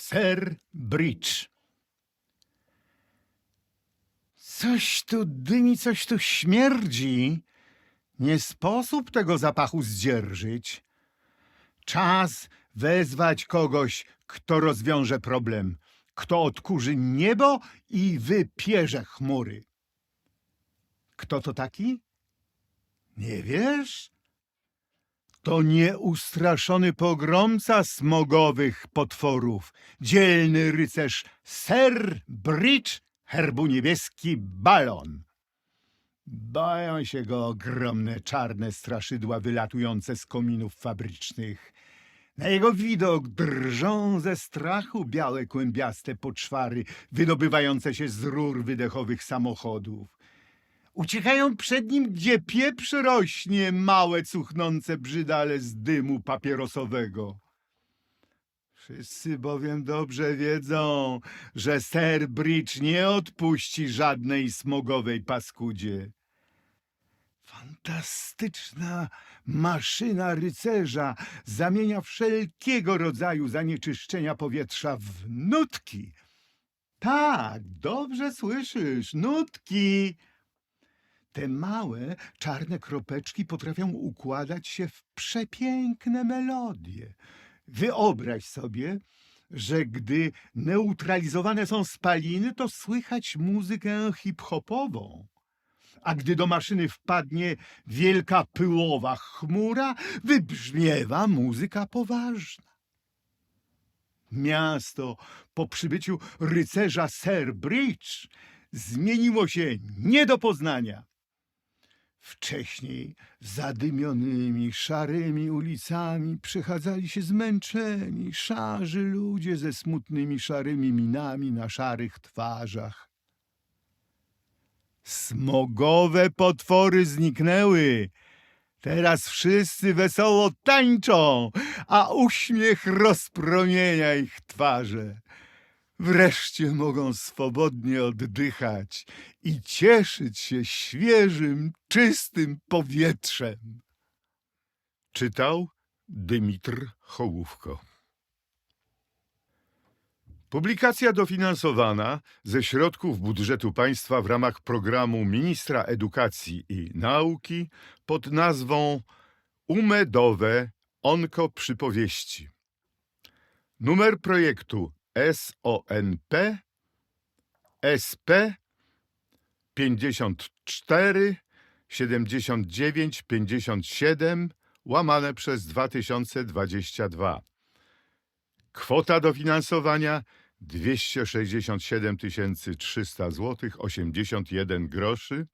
Ser Bridge. Coś tu dymi, coś tu śmierdzi. Nie sposób tego zapachu zdzierżyć. Czas wezwać kogoś, kto rozwiąże problem, kto odkurzy niebo i wypierze chmury. Kto to taki? Nie wiesz? To nieustraszony pogromca smogowych potworów, dzielny rycerz Sir Bridge, herbu niebieski balon. Boją się go ogromne czarne straszydła wylatujące z kominów fabrycznych. Na jego widok drżą ze strachu białe kłębiaste poczwary wydobywające się z rur wydechowych samochodów. Uciekają przed nim, gdzie pieprz rośnie, małe cuchnące brzydale z dymu papierosowego. Wszyscy bowiem dobrze wiedzą, że Sir Bridge nie odpuści żadnej smogowej paskudzie. Fantastyczna maszyna rycerza zamienia wszelkiego rodzaju zanieczyszczenia powietrza w nutki. Tak, dobrze słyszysz, nutki. Te małe, czarne kropeczki potrafią układać się w przepiękne melodie. Wyobraź sobie, że gdy neutralizowane są spaliny, to słychać muzykę hip-hopową. A gdy do maszyny wpadnie wielka pyłowa chmura, wybrzmiewa muzyka poważna. Miasto po przybyciu rycerza Sir Bridge zmieniło się nie do poznania. Wcześniej zadymionymi, szarymi ulicami przechadzali się zmęczeni, szarzy ludzie ze smutnymi, szarymi minami na szarych twarzach. Smogowe potwory zniknęły. Teraz wszyscy wesoło tańczą, a uśmiech rozpromienia ich twarze. Wreszcie mogą swobodnie oddychać i cieszyć się świeżym, czystym powietrzem. Czytał Dymitr Hołówko. Publikacja dofinansowana ze środków budżetu państwa w ramach programu Ministra Edukacji i Nauki pod nazwą Umedowe Onko Przypowieści. Numer projektu SONP SP 54 79 57 łamane przez 2022. Kwota dofinansowania 267 300 zł 81 groszy.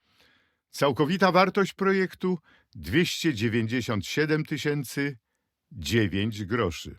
Całkowita wartość projektu 297 009 groszy.